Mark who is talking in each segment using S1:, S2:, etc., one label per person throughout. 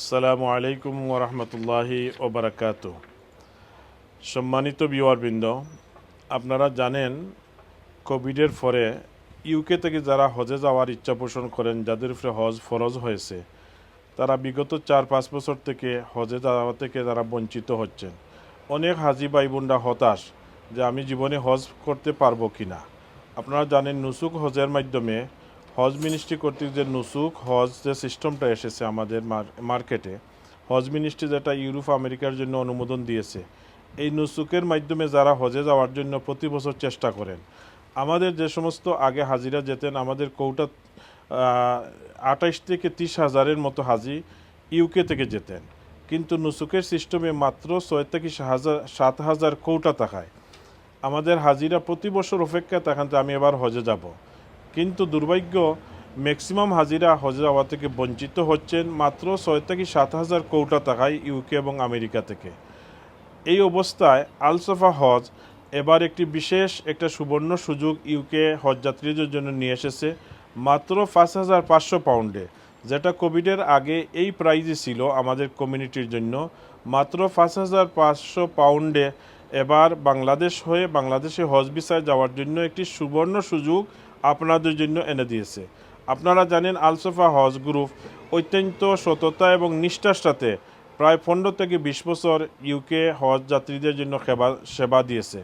S1: আসসালামু আলাইকুম ওরহমতুল্লাহি ওবরাকাত সম্মানিত বিওয়ারবৃন্দ আপনারা জানেন, কোভিডের পরে ইউকে থেকে যারা হজে যাওয়ার ইচ্ছা পোষণ করেন, যাদের উপরে হজ ফরজ হয়েছে, তারা বিগত চার পাঁচ বছর থেকে হজে যাওয়া থেকে তারা বঞ্চিত হচ্ছেন। অনেক হাজি ভাই বোনরা হতাশ যে আমি জীবনে হজ করতে পারব কি না আপনারা জানেন, নুসুক হজের মাধ্যমে হজ মিনিস্ট্রি কর্তৃক যে নুসুক হজ যে সিস্টেমটা এসেছে আমাদের মার্কেটে হজ মিনিস্ট্রি যেটা ইউরোপ, আমেরিকার জন্য অনুমোদন দিয়েছে, এই নুসুকের মাধ্যমে যারা হজে যাওয়ার জন্য প্রতি বছর চেষ্টা করেন, আমাদের যে সমস্ত আগে হাজিরা যেতেন, আমাদের কৌটা আঠাইশ থেকে তিরিশ হাজারের মতো হাজি ইউকে থেকে যেতেন, কিন্তু নুসুকের সিস্টেমে মাত্র ছয় থেকে হাজার, সাত হাজার কৌটা থাকায় আমাদের হাজিরা প্রতি বছর অপেক্ষা থাকেন যে আমি এবার হজে যাব। কিন্তু দুর্ভাগ্য ম্যাক্সিমাম হাজিরা হজে থেকে বঞ্চিত হচ্ছেন মাত্র ছয় থেকে সাত হাজার কৌটা টাকায় ইউকে এবং আমেরিকা থেকে। এই অবস্থায় আলসফা হজ এবার একটি বিশেষ একটা সুবর্ণ সুযোগ ইউকে হজযাত্রীদের জন্য নিয়ে এসেছে মাত্র পাঁচ হাজার পাঁচশো পাউন্ডে, যেটা কোভিডের আগে এই প্রাইজই ছিল আমাদের কমিউনিটির জন্য। মাত্র পাঁচ হাজার পাঁচশো পাউন্ডে এবার বাংলাদেশ হয়ে বাংলাদেশে হজ ভিসায় যাওয়ার জন্য একটি সুবর্ণ সুযোগ আপনাদের জন্য এনে দিয়েছে। আপনারা জানেন আলসফা হজ গ্রুপ অত্যন্ত সততা এবং নিষ্ঠার সাথে প্রায় পনেরো থেকে বিশ বছর ইউকে হজ যাত্রীদের জন্য সেবা সেবা দিয়েছে।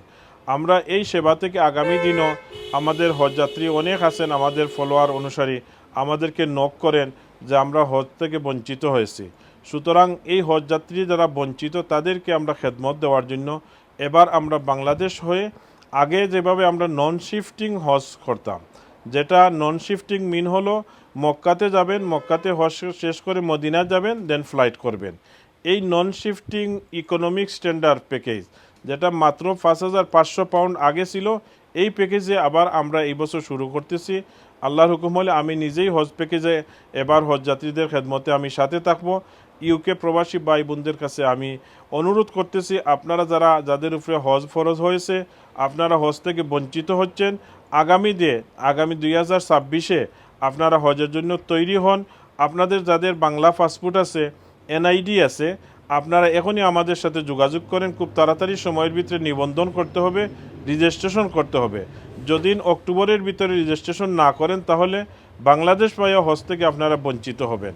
S1: আমরা এই সেবা থেকে আগামী দিনও আমাদের হজযাত্রী অনেক আছেন, আমাদের ফলোয়ার অনুসারী আমাদেরকে নক করেন যে আমরা হজ থেকে বঞ্চিত হয়েছি। সুতরাং এই হজযাত্রী যারা বঞ্চিত, তাদেরকে আমরা খেদমত দেওয়ার জন্য এবার আমরা বাংলাদেশ হয়ে আগে যেভাবে আমরা নন শিফটিং হজ করতাম, যেটা নন শিফটিং মিন হলো মক্কাতে যাবেন, মক্কাতে হজ শেষ করে মদিনা যাবেন দেন ফ্লাইট করবেন। এই non shifting economic standard package যেটা মাত্র পাঁচ হাজার পাঁচশো পাউন্ড আগে ছিল, এই প্যাকেজে আবার আমরা এই বছর শুরু করতেছি। আল্লাহর হুকুম হলে আমি নিজেই হজ প্যাকেজে এবার হজ যাত্রীদের খেদমতে আমি সাথে থাকব। ইউকে প্রবাসী ভাই বোনদের কাছে আমি অনুরোধ করতেছি, আপনারা যারা, যাদের উপরে হজ ফরজ হয়েছে, আপনারা হজ থেকে বঞ্চিত হচ্ছেন। আগামী দিয়ে আগামী দুই হাজার ছাব্বিশে আপনারা হজের জন্য তৈরি হন। আপনাদের যাদের বাংলা পাসপোর্ট আছে এনআইডি আছে, আপনারা এখনই আমাদের সাথে যোগাযোগ করেন। খুব তাড়াতাড়ি সময়ের ভিতরে নিবন্ধন করতে হবে, রেজিস্ট্রেশন করতে হবে। যদি অক্টোবরের ভিতরে রেজিস্ট্রেশন না করেন, তাহলে বাংলাদেশ পাইয়া হজ থেকে আপনারা বঞ্চিত হবেন।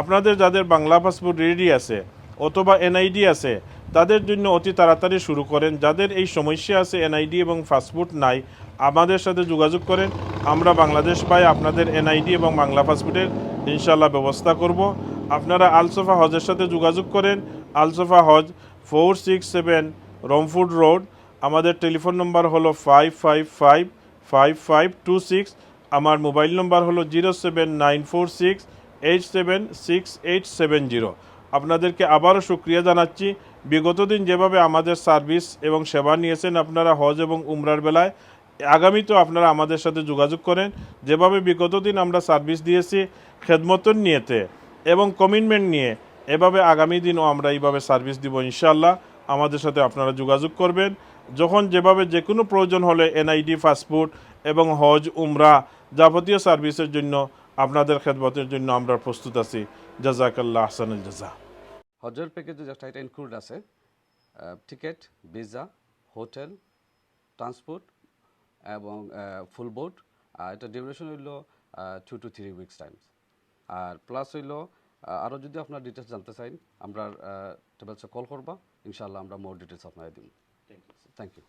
S1: আপনাদের যাদের বাংলা পাসপোর্ট রেডি আছে অথবা এনআইডি আছে, তাদের জন্য অতি তাড়াতাড়ি শুরু করেন। যাদের এই সমস্যা আছে এনআইডি এবং পাসপোর্ট নাই, আমাদের সাথে যোগাযোগ করেন। আমরা বাংলাদেশ পাই, আপনাদের এনআইডি এবং বাংলা পাসপোর্টের ইনশাল্লাহ ব্যবস্থা করব। আপনারা আলসোফা হজের সাথে যোগাযোগ করেন। আলসোফা হজ ফোর সিক্স সেভেন রমফুড রোড। আমাদের টেলিফোন নম্বর হলো five five five five five two six আমার মোবাইল নম্বর হলো zero seven nine four six eight seven six eight seven zero. আপনাদেরকে আবারও সুক্রিয়া জানাচ্ছি। বিগত দিন যেভাবে আমাদের সার্ভিস এবং সেবা নিয়েছেন আপনারা হজ এবং উমরার বেলায় আগামীতেও আপনারা আমাদের সাথে যোগাযোগ করেন। যেভাবে বিগত দিন আমরা সার্ভিস দিয়েছি খেদমতন নিয়েতে এবং কমিটমেন্ট নিয়ে, এভাবে আগামী দিনও আমরা এইভাবে সার্ভিস দিব ইনশাল্লাহ আমাদের সাথে আপনারা যোগাযোগ করবেন। যখন যেভাবে যে কোনো প্রয়োজন হলে এনআইডি, পাসপোর্ট এবং হজ, উমরা যাবতীয় সার্ভিসের জন্য আপনাদের খেদমতের জন্য আমরা প্রস্তুত আছি। জাজাকাল্লাহ আহসানুল জাজা।
S2: হজের প্যাকেজে জাস্ট এটা ইনক্লুড আছে। টিকিট ভিসা হোটেল ট্রান্সপোর্ট এবং ফুল বোট আর এটা ডিউরেশন হইল two to three weeks times R plus হইল আরও যদি আপনার ডিটেলস জানতে চান আমরা ট্রাভেলসে কল করবা। ইনশাল্লাহ আমরা মোর ডিটেলস আপনার দিন থ্যাংক ইউ